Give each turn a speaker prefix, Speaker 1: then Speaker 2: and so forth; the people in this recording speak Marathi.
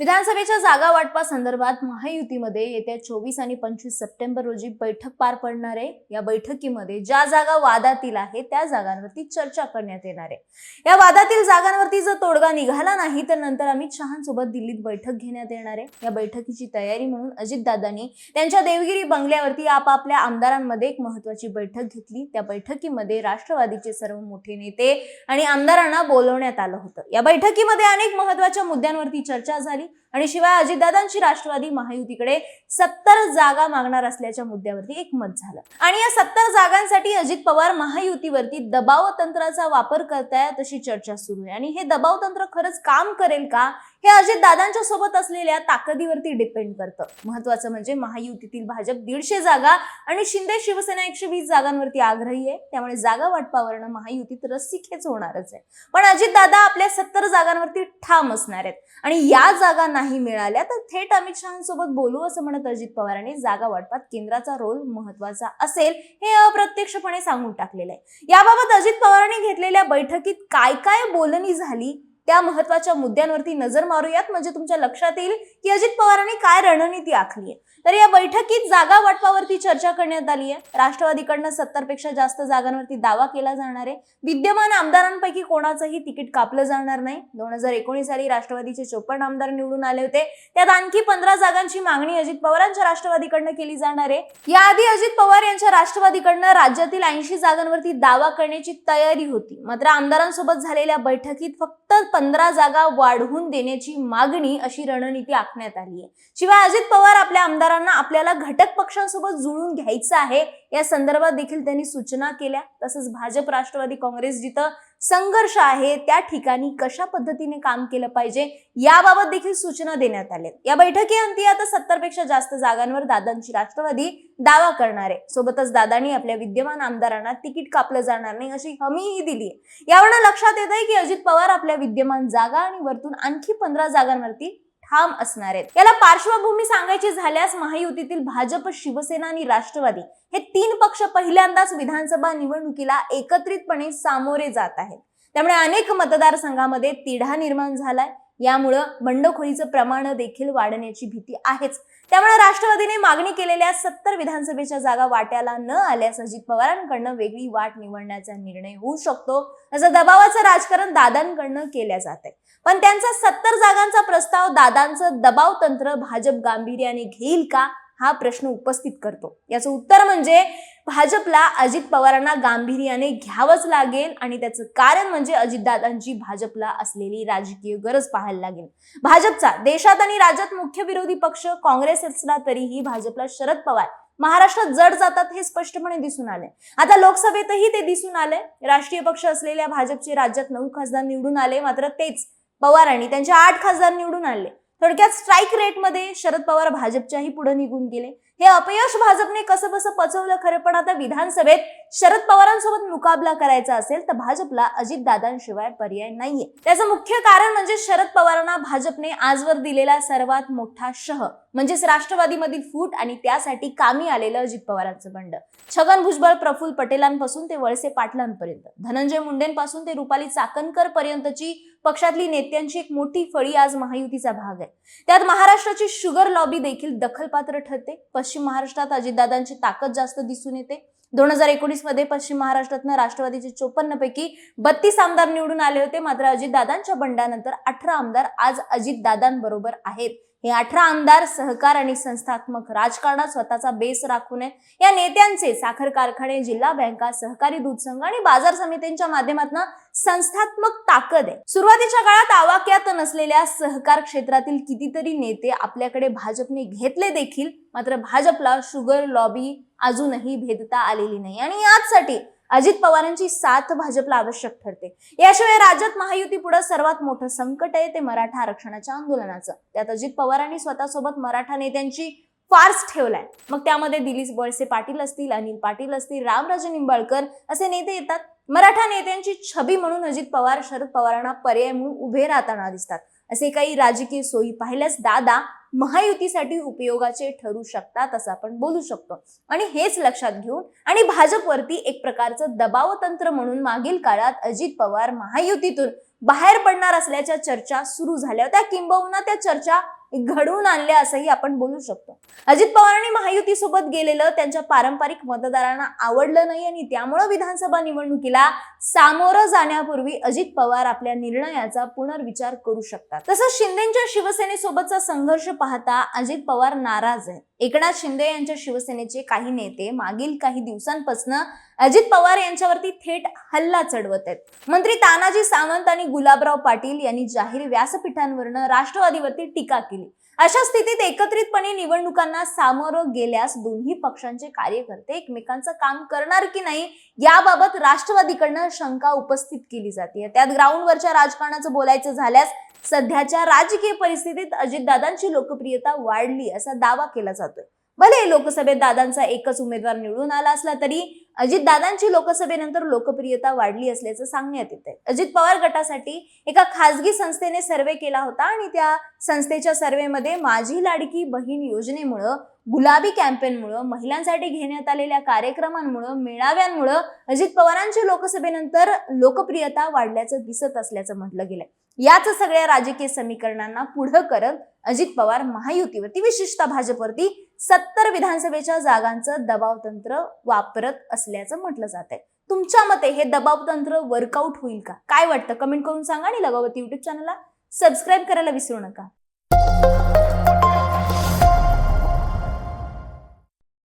Speaker 1: विधानसभेच्या जागा वाटपा संदर्भात महायुतीमध्ये येत्या चोवीस आणि पंचवीस सप्टेंबर रोजी बैठक पार पडणार आहे. या बैठकीमध्ये ज्या जागा वादातील आहे त्या जागांवरती चर्चा करण्यात येणार आहे. या वादातील जागांवरती जर तोडगा निघाला नाही तर नंतर अमित शहांसोबत दिल्लीत बैठक घेण्यात येणार आहे. या बैठकीची तयारी म्हणून अजितदादांनी त्यांच्या देवगिरी बंगल्यावरती आपापल्या आमदारांमध्ये एक महत्वाची बैठक घेतली. त्या बैठकीमध्ये राष्ट्रवादीचे सर्व मोठे नेते आणि आमदारांना बोलवण्यात आलं होतं. या बैठकीमध्ये अनेक महत्त्वाच्या मुद्द्यांवरती चर्चा झाली. आणि शिवाय अजितदादांची राष्ट्रवादी महायुतीकडे सत्तर जागा मागणार असल्याच्या मुद्द्यावरती एकमत झालं. आणि या सत्तर जागांसाठी अजित पवार महायुतीवरती दबाव तंत्राचा वापर करतायत अशी चर्चा सुरू आहे. आणि हे दबाव तंत्र खरंच काम करेल का? हे अजित दादांच्या सोबत असलेल्या ताकदीवरती डिपेंड करतं. महत्वाचं म्हणजे महायुतीतील भाजप दीडशे जागा आणि शिंदे शिवसेना एकशे वीस जागांवरती आग्रही आहे. त्यामुळे जागा वाटपावरनं महायुतीत रस्सीखेच होणारच आहे. पण अजित दादा आपल्या सत्तर जागांवरती ठाम असणार आहेत. आणि या जागा नाही मिळाल्या तर थेट अमित शहांसोबत बोलू असं म्हणत अजित पवारांनी जागा वाटपात केंद्राचा रोल महत्त्वाचा असेल हे अप्रत्यक्षपणे सांगून टाकलेलं आहे. याबाबत अजित पवारांनी घेतलेल्या बैठकीत काय काय बोलणी झाली? त्या महत्त्वाच्या मुद्द्यांवरती नजर मारूयात. म्हणजे तुमच्या लक्षात येईल की अजित पवारांनी काय रणनीती आखली आहे. तर या बैठकीत जागा वाटपावरती चर्चा करण्यात आली आहे. राष्ट्रवादीकडनं सत्तरपेक्षा जास्त जागांवरती दावा केला जाणार आहे. विद्यमान आमदारांपैकी कोणाचंही तिकीट कापलं जाणार नाही. दोन हजार एकोणीस साली राष्ट्रवादीचे चोपन्न आमदार निवडून आले होते. त्यात आणखी पंधरा जागांची मागणी अजित पवारांच्या राष्ट्रवादीकडनं केली जाणार आहे. याआधी अजित पवार यांच्या राष्ट्रवादीकडनं राज्यातील ऐंशी जागांवरती दावा करण्याची तयारी होती. मात्र आमदारांसोबत झालेल्या बैठकीत फक्त पंधरा जागा वाढवून देण्याची मागणी अशी रणनीती आखण्यात आली आहे. शिवाय अजित पवार आपल्या आमदारांना आपल्याला घटक पक्षांसोबत जुळून घ्यायचं आहे या संदर्भात देखील त्यांनी सूचना केल्या. तसंच भाजप राष्ट्रवादी काँग्रेस जिथं संघर्ष आहे त्या ठिकाणी कशा पद्धतीने काम केलं पाहिजे याबाबत देखील सूचना देण्यात आल्या. या बैठकीअंती आता सत्तरपेक्षा जास्त जागांवर दादांची राष्ट्रवादी दावा करणार. आहे सोबतच दादांनी आपल्या विद्यमान आमदारांना तिकीट कापलं जाणार नाही अशी हमीही दिली आहे यावरनं लक्षात येत आहे की अजित पवार आपल्या विद्यमान जागा आणि वरतून आणखी पंधरा जागांवरती ठाम असणार आहेत. याला पार्श्वभूमी सांगायची झाल्यास महायुतीतील भाजप शिवसेना आणि राष्ट्रवादी हे तीन पक्ष पहिल्यांदाच विधानसभा निवडणुकीला एकत्रितपणे सामोरे जात आहेत. त्यामुळे अनेक मतदारसंघामध्ये तिढा निर्माण झालाय. यामुळं बंडखोरीचं प्रमाण देखील वाढण्याची भीती आहेच. त्यामुळे राष्ट्रवादीने मागणी केलेल्या सत्तर विधानसभेच्या जागा वाट्याला न आल्यास अजित पवारांकडनं वेगळी वाट निवडण्याचा निर्णय होऊ शकतो असं दबावाचं राजकारण दादांकडनं केल्या जात आहे. पण त्यांचा सत्तर जागांचा प्रस्ताव दादांचं दबाव तंत्र भाजप गांभीर्याने घेईल का हा प्रश्न उपस्थित करतो. याचं उत्तर म्हणजे भाजपला अजित पवारांना गांभीर्याने घ्यावंच लागेल आणि त्याचं कारण म्हणजे अजितदादांची भाजपला असलेली राजकीय गरज पाहायला लागेल. भाजपचा देशात आणि राज्यात मुख्य विरोधी पक्ष काँग्रेस असला तरीही भाजपला शरद पवार महाराष्ट्रात जड जातात हे स्पष्टपणे दिसून आले आता लोकसभेतही ते दिसून आले राष्ट्रीय पक्ष असलेल्या भाजपचे राज्यात नऊ खासदार निवडून आले मात्र तेच पवारांनी त्यांचे आठ खासदार निवडून आणले थोडक्यात स्ट्राईक रेटमध्ये शरद पवार भाजपच्याही पुढे निघून गेले. हे अपयश भाजपने कसं बसं पचवलं खरं? पण आता विधानसभेत शरद पवारांसोबत मुकाबला करायचा असेल तर भाजपला अजितदादांशिवाय पर्याय नाहीये. त्याचं मुख्य कारण म्हणजे शरद पवारांना भाजपने आजवर दिलेला सर्वात मोठा शह म्हणजेच राष्ट्रवादीमधील फूट आणि त्यासाठी कामी आलेलं अजित पवारांचं बंड. छगन भुजबळ प्रफुल्ल पटेलांपासून ते वळसे पाटलांपर्यंत. धनंजय मुंडेंपासून ते रुपाली चाकणकर पर्यंतची पक्षातली नेत्यांची एक मोठी फळी आज महायुतीचा भाग आहे. त्यात महाराष्ट्राची शुगर लॉबी देखील दखलपात्र ठरते. पश्चिम महाराष्ट्रात अजितदादांची ताकद जास्त दिसून येते. दोन हजार एकोणीसमध्ये पश्चिम महाराष्ट्रातनं राष्ट्रवादीचे चोपन्न पैकी बत्तीस आमदार निवडून आले होते. मात्र अजितदादांच्या बंडानंतर अठरा आमदार आज अजितदादांबरोबर आहेत. हे अठरा आमदार सहकार आणि संस्थात्मक राजकारणात स्वतःचा बेस राखू नये. या नेत्यांचे साखर कारखाने जिल्हा बँका सहकारी दूध संघ आणि बाजार समित्यांच्या माध्यमातून संस्थात्मक ताकद आहे. सुरुवातीच्या काळात आवाक्यात नसलेल्या सहकार क्षेत्रातील कितीतरी नेते आपल्याकडे भाजपने घेतले देखील मात्र भाजपला शुगर लॉबी अजूनही भेदता आलेली नाही. आणि याचसाठी अजित पवारांची साथ भाजपला आवश्यक ठरते. याशिवाय राज्यात महायुती पुढे सर्वात मोठं संकट आहे ते मराठा आरक्षणाच्या आंदोलनाचं. त्यात अजित पवारांनी स्वतःसोबत मराठा नेत्यांची फार्स ठेवलाय. मग त्यामध्ये दिलीप वळसे पाटील असतील अनिल पाटील असतील रामराजे निंबाळकर असे नेते येतात. मराठा नेत्यांची छबी म्हणून अजित पवार शरद पवारांना पर्याय म्हणून उभे राहताना दिसतात. असे काही राजकीय सोयी पाहिल्यास दादा महायुतीसाठी उपयोगाचे ठरू शकतात असं आपण बोलू शकतो. आणि हेच लक्षात घेऊन आणि भाजपवरती एक प्रकारचं दबाव तंत्र म्हणून मागील काळात अजित पवार महायुतीतून बाहेर पडणार असल्याच्या चर्चा सुरू झाल्या होत्या. किंबहुना त्या चर्चा घडवून आणल्या असंही आपण बोलू शकतो. अजित पवारांनी महायुती सोबत गेलेलं त्यांच्या पारंपरिक मतदारांना आवडलं नाही आणि त्यामुळं विधानसभा निवडणुकीला सामोरं जाण्यापूर्वी अजित पवार आपल्या निर्णयाचा पुनर्विचार करू शकतात. तसंच शिंदेच्या शिवसेनेसोबतचा संघर्ष पाहता अजित पवार नाराज आहेत एकनाथ शिंदे यांच्या शिवसेनेचे काही नेते मागील काही दिवसांपासून अजित पवार यांच्यावरती थेट हल्ला चढवत आहेत. मंत्री तानाजी सावंत आणि गुलाबराव पाटील यांनी जाहीर व्यासपीठांवरनं राष्ट्रवादीवरती टीका केली. अशा स्थितीत एकत्रितपणे निवडणुकांना सामोरं गेल्यास दोन्ही पक्षांचे कार्यकर्ते एकमेकांचं काम करणार की नाही याबाबत राष्ट्रवादीकडनं शंका उपस्थित केली जाते. त्यात ग्राउंडवरच्या राजकारणाचं बोलायचं झाल्यास सध्याच्या राजकीय परिस्थितीत अजितदादांची लोकप्रियता वाढली असा दावा केला जातोय. भले लोकसभेत दादांचा एकच उमेदवार निवडून आला असला तरी अजित दादांची लोकसभेनंतर लोकप्रियता वाढली असल्याचं सांगण्यात येत आहे. अजित पवार गटासाठी एका खासगी संस्थेने सर्वे केला होता आणि त्या संस्थेच्या सर्वेमध्ये माझी लाडकी बहीण योजनेमुळं गुलाबी कॅम्पेनमुळं महिलांसाठी घेण्यात आलेल्या कार्यक्रमांमुळं मेळाव्यांमुळं अजित पवारांची लोकसभेनंतर लोकप्रियता वाढल्याचं दिसत असल्याचं म्हटलं गेलंय. याच सगळ्या राजकीय समीकरणांना पुढं करत अजित पवार महायुतीवरती विशेषतः भाजपवरती सत्तर विधानसभेच्या जागांचं दबाव तंत्र वापरत असल्याचं म्हटलं जात आहे तुमच्या मते हे दबाव तंत्र वर्कआउट होईल का? काय वाटतं? कमेंट करून सांगा आणि लगावती युट्यूब चॅनलला सबस्क्राईब करायला विसरू नका.